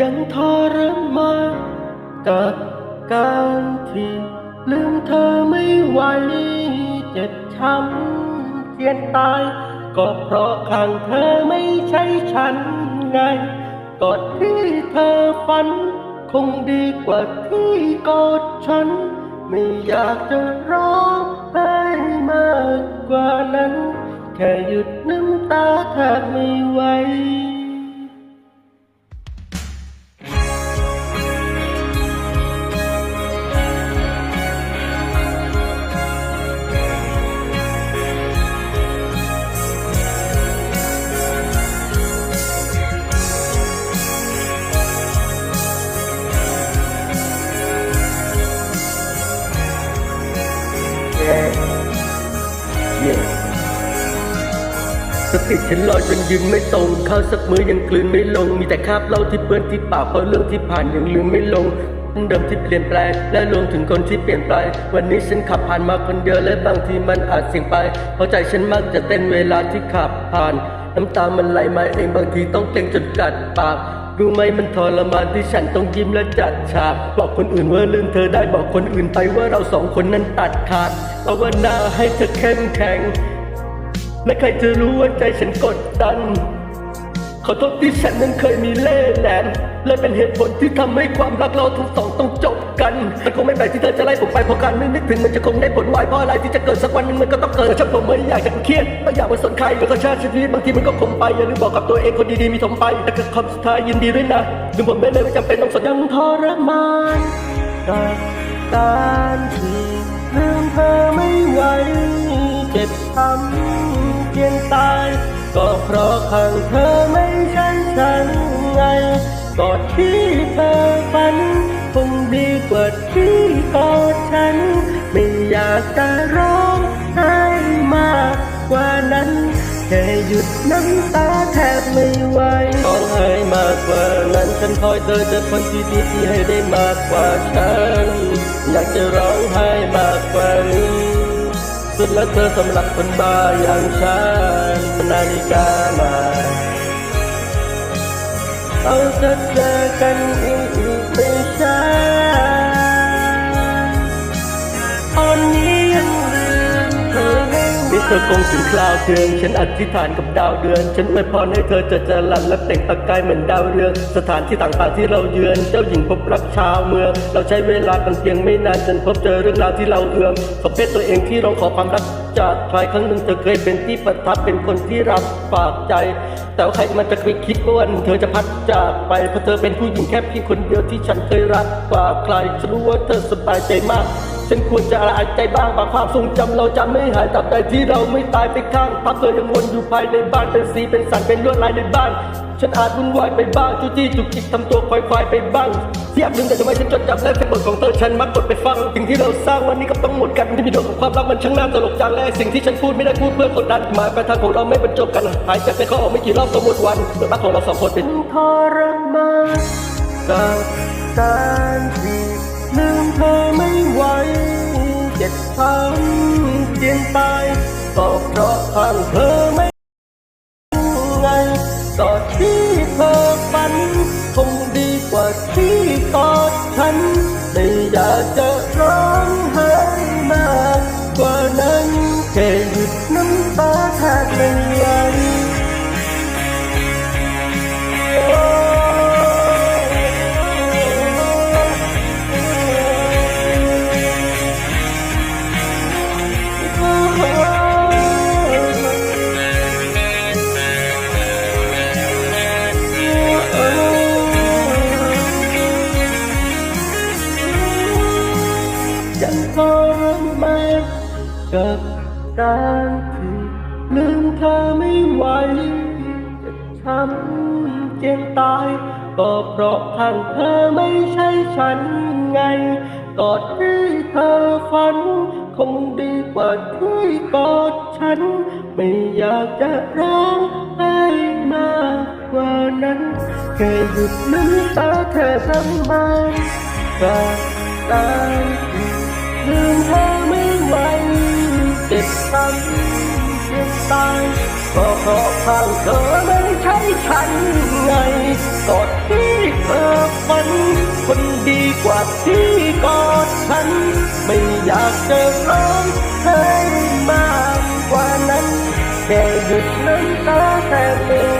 ยังทรมานกับการที่ลืมเธอไม่ไหวเจ็บช้ำเจียนตาย ก็เพราะข้างเธอไม่ใช่ฉันไงกอดที่เธอฝัน คงดีกว่าที่กอดฉัน ไม่อยากจะร้องไห้มากกว่านั้น แค่หยุดน้ำตาแทบไม่ไหว สติฉันลอยจนยืนไม่ตรงข้าวสักมื้อยังกลืนไม่ลง มีแต่คราบเหล้าที่เปื้อนที่ปากเพราะเรื่องที่ผ่านยังลืมไม่ลงเดิมที่เปลี่ยนแปลงและรวมถึงคนที่เปลี่ยนไป วันนี้ฉันขับผ่านมาคนเดียวและบางทีมันอาจเสี่ยงไป เพราะใจฉันมักจะเต้นเวลาที่ขับผ่าน น้ำตามันไหลมาเองบางทีต้องเกรงจนกัดปากรู้ไหมมันทรมานที่ฉันต้องยิ้มและจัดฉาก บอกคนอื่นว่าลืมเธอได้บอกคนอื่นไปว่าเราสองคนนั้นตัดขาดภาวนาให้เธอเข้มแข็ง และใครจะรู้ว่าใจฉันกดดัน ขอโทษที่ฉันนั้นเคยมีเล่ห์แหลมและเป็นเหตุผลที่ทำให้ความรักเราทั้งสองต้องจบกันมันคงไม่แปลกที่เธอจะไล่ผมไปเพราะการไม่นึกถึงมันจะคงได้ผลไหวเพราะอะไรที่จะเกิดสักวันหนึงมันก็ต้องเกิดฉันผมไม่อยากจะเครียดไม่อยากมาสนใครแล้วก็ชาติชีวิตบางทีมันก็คงไปอย่าลืมบอกกับตัวเองคนดีๆมีทมไปแต่ก็คำสุดท้ายยินดีด้วยนะลืมผมไม่เลยไม่จำเป็นต้องสนยังทรมานกับการที่ลืมเธอไม่ไหวเจ็บช้ำ พียงตาย ก็เพราะข้างเธอไม่ใช่ฉันไงกอดที่เธอฝันคงดีกว่าที่กอดฉัน ไม่อยากจะร้องไห้มากกว่านั้นแค่หยุดน้ำตาแทบไม่ไหวร้องไห้มากกว่านั้นฉันคอยเธอเจอคนที่ดีที่ให้ได้มากกว่าฉัน อยากจะร้องไห้มากกว่านี้ สุดแล้วเธอสำหรับคนบ้าอย่างฉันนาฬิกาใหม่เอาจะเจอกันอีกไม่ช้า ธอคงถึงคราวเทือน ฉันอธิษฐานกับดาวเดือน ฉันอวยพรให้เธอเจะจรันและเปล่งประกายเหมือนดาวเรือง สถานที่ต่างๆที่เราเยือน เจ้าหญิงพบรักชาวเมือง เราใช้เวลากันเพียงไม่นานจนพบเจอเรื่องราวที่เราเอือมขอเพศตัวเองที่ร้องขอความรักจากใครครั้งหนึ่งเธอเคยเป็นที่ประทับเป็นคนที่รับฝากใจ แต่ว่าใครมันจะไปคิดว่าวันเธอจะพัดจากไปเพราะเธอเป็นผู้หญิงแค่เพียงคนเดียวที่ฉันเคยรักกว่าใครฉันรู้ว่าเธอสบายใจมาก ฉันควรจะละอายใจบ้างบางความทรงจำเราจะไม่หายตับใดที่เราไม่ตายไปข้างพักเธอยังวนอยู่ภายในบ้านเป็นสีเป็นสันเป็นลวดลายในบ้าน ฉันอาจวุ่นวายไปบ้างจุจี้จุกจิกทำตัวควายควายไปบ้างเทียบลืมแต่ทำไมฉันจดจำได้แต่บทของเธอฉันมักกดไปฟังสิ่งที่เราสร้างวันนี้ก็ต้องหมดกันที่มีโดดของความรักมันช่างน่าตลกจังและสิ่งที่ฉันพูดไม่ได้พูดเพื่อกดดันหมายปลายทางของเราไม่บรรจบกันหายใจไปเข้าออกไม่กี่รอบก็หมดวันเรื่องรักของเราสองคนเป็นทรมานกับการที่ลืมเธอไม่ไหว เธอไม่ไงกอดที่เธอฝัน คงดีกว่าที่กอดฉันไม่อยากจะร้องไห้มากกว่านั้นแค่หยุดน้ำตาแทบไม่ไหว ยังทรมานกับการที่ลืมเธอไม่ไหวจ็บช้ำเจียนตาย ก็เพราะทางเธอไม่ใช่ฉันไงกอดที่เธอฝัน คงดีกว่าที่กอดฉัน ไม่อยากจะร้องไห้มากกว่านั้นแค่หยุดน้ำตาแค่ทำไมกับการที่ ลืมเธอไม่ไหวติดบซ้ำเจ็ตายก็เพราะข้างเธอไม่ใช่ฉันไงกอดที่เธอฝัน คนดีกว่าที่กอดฉัน ไม่อยากเจอร้องเธอมากกว่านั้นแค่หยุดน้ำตาแค่เพียง